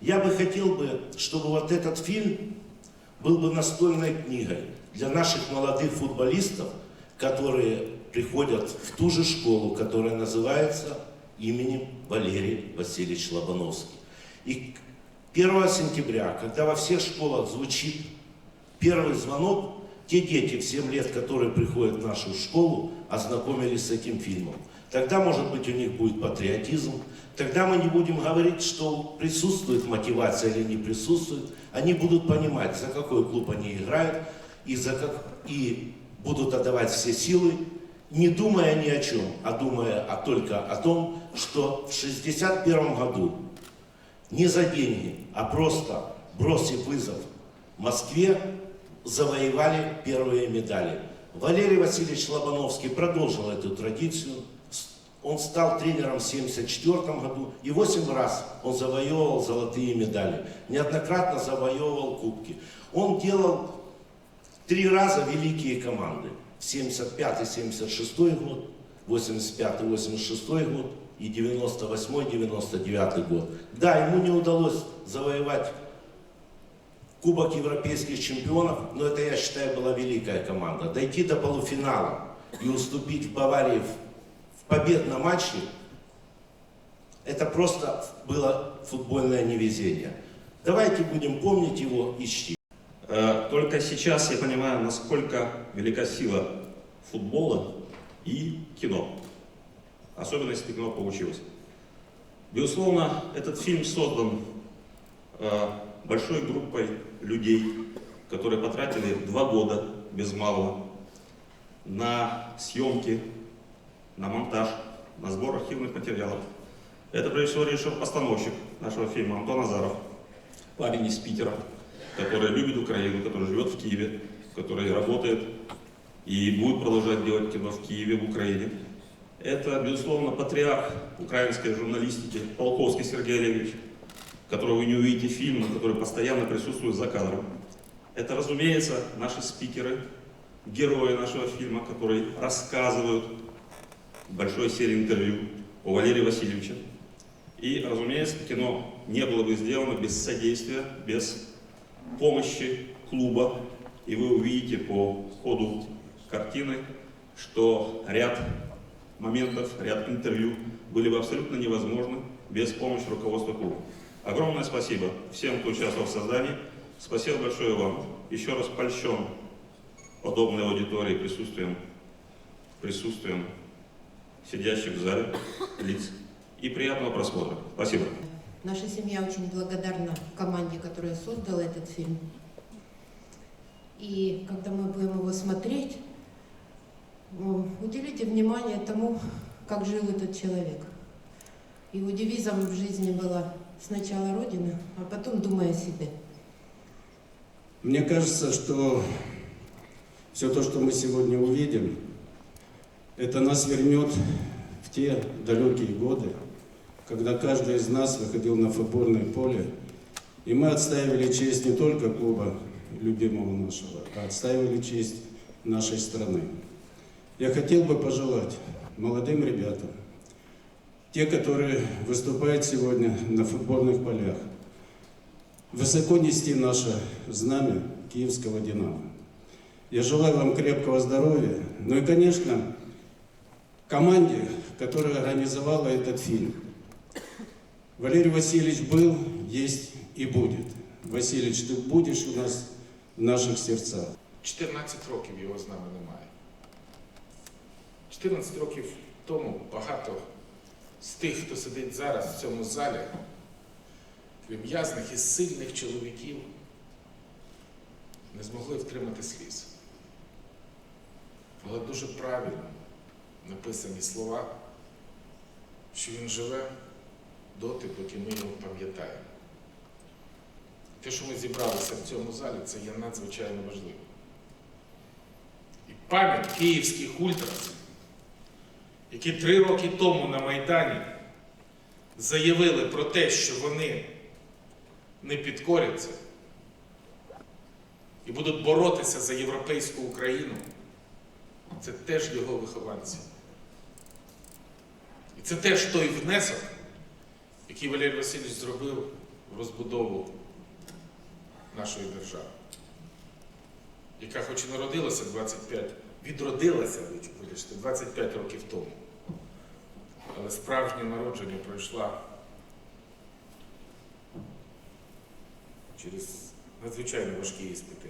Я бы хотел бы, чтобы вот этот фильм был бы настольной книгой для наших молодых футболистов, которые приходят в ту же школу, которая называется именем Валерий Васильевич Лобановский. И 1 сентября, когда во всех школах звучит первый звонок, те дети в 7 лет, которые приходят в нашу школу, ознакомились с этим фильмом. Тогда, может быть, у них будет патриотизм. Тогда мы не будем говорить, что присутствует мотивация или не присутствует. Они будут понимать, за какой клуб они играют, и, за как... и будут отдавать все силы, не думая ни о чем, а думая а только о том, что в 1961 году не за деньги, а просто бросив вызов Москве, завоевали первые медали. Валерий Васильевич Лобановский продолжил эту традицию. Он стал тренером в 1974 году, и 8 раз он завоевывал золотые медали. Неоднократно завоевывал кубки. Он делал три раза великие команды. 75-76 год, 85-86 год и 98-99 год. Да, ему не удалось завоевать Кубок европейских чемпионов, но это, я считаю, была великая команда. Дойти до полуфинала и уступить в Баварии в, в победном матче, это просто было футбольное невезение. Давайте будем помнить его и чтить. Э, Только сейчас я понимаю, насколько велика сила футбола и кино. Особенно кино получилось. Безусловно, этот фильм создан э, большой группой людей, которые потратили два года без малого на съемки, на монтаж, на сбор архивных материалов. Это прежде всего режиссер-постановщик нашего фильма Антон Азаров, парень из Питера, который любит Украину, который живет в Киеве, который работает и будет продолжать делать кино в Киеве, в Украине. Это, безусловно, патриарх украинской журналистики Полковский Сергей Олегович, которого вы не увидите в фильме, который постоянно присутствует за кадром. Это, разумеется, наши спикеры, герои нашего фильма, которые рассказывают большой серии интервью о Валерии Васильевиче. И, разумеется, кино не было бы сделано без содействия, без помощи клуба. И вы увидите по ходу картины, что ряд моментов, ряд интервью были бы абсолютно невозможны без помощи руководства клуба. Огромное спасибо всем, кто участвовал в создании. Спасибо большое вам. Еще раз польщен подобной аудитории присутствием, присутствием сидящих в зале лиц. И приятного просмотра. Спасибо. Наша семья очень благодарна команде, которая создала этот фильм. И когда мы будем его смотреть, уделите внимание тому, как жил этот человек. Его девизом в жизни было сначала Родина, а потом думай о себе. Мне кажется, что все то, что мы сегодня увидим, это нас вернет в те далекие годы, когда каждый из нас выходил на футбольное поле, и мы отстаивали честь не только клуба любимого нашего, а отстаивали честь нашей страны. Я хотел бы пожелать молодым ребятам, те, которые выступают сегодня на футбольных полях, высоко нести наше знамя киевского «Динамо». Я желаю вам крепкого здоровья, ну и, конечно, команде, которая организовала этот фильм. Валерий Васильевич был, есть и будет. Васильевич, ты будешь у нас в наших сердцах. 14 років його з нами немає. 14 років тому багато з тих, хто сидить зараз в цьому залі, в'язних і сильних чоловіків, не змогли втримати сліз. Але дуже правильно написані слова, що він живе доти, поки ми його пам'ятаємо. Те, що ми зібралися в цьому залі, це є надзвичайно важливо. І пам'ять київських ультрас, які три роки тому на Майдані заявили про те, що вони не підкоряться і будуть боротися за європейську Україну, це теж його вихованці. І це теж той внесок, який Валерій Васильович зробив в розбудову нашої держави, яка хоч і народилася 25, відродилася, вибачте, 25 років тому, але справжнє народження пройшла через надзвичайно важкі іспити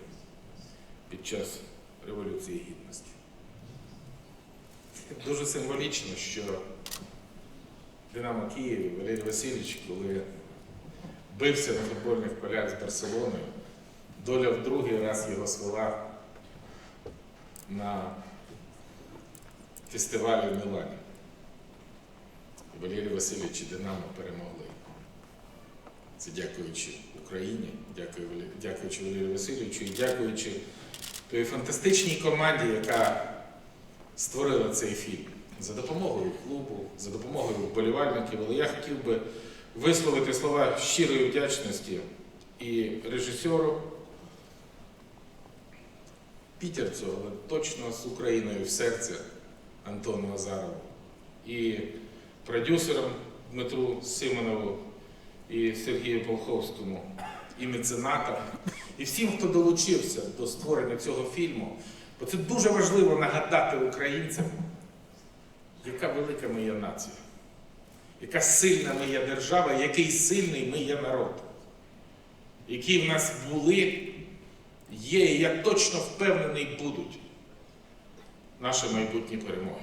під час Революції Гідності. Дуже символічно, що Динамо Києві Валерій Васильович, коли бився на футбольних полях з Барселоною, доля в другий раз його свела на фестивалі в Мілані. Валерій Васильович і Динамо перемогли. Це дякуючи Україні, дякуючи Валерію Васильовичу і дякуючи той фантастичній команді, яка створила цей фільм за допомогою клубу, за допомогою вболівальників. Але я хотів би висловити слова щирої вдячності і режисеру Пітерцю, але точно з Україною в серці Антону Азарову, і продюсерам Дмитру Симонову і Сергію Полховському, і меценатам, і всім, хто долучився до створення цього фільму. Бо це дуже важливо нагадати українцям, яка велика ми є нація, яка сильна ми є держава, який сильний ми є народ, які в нас були, є, і я точно впевнений, будуть. Наші майбутні перемоги.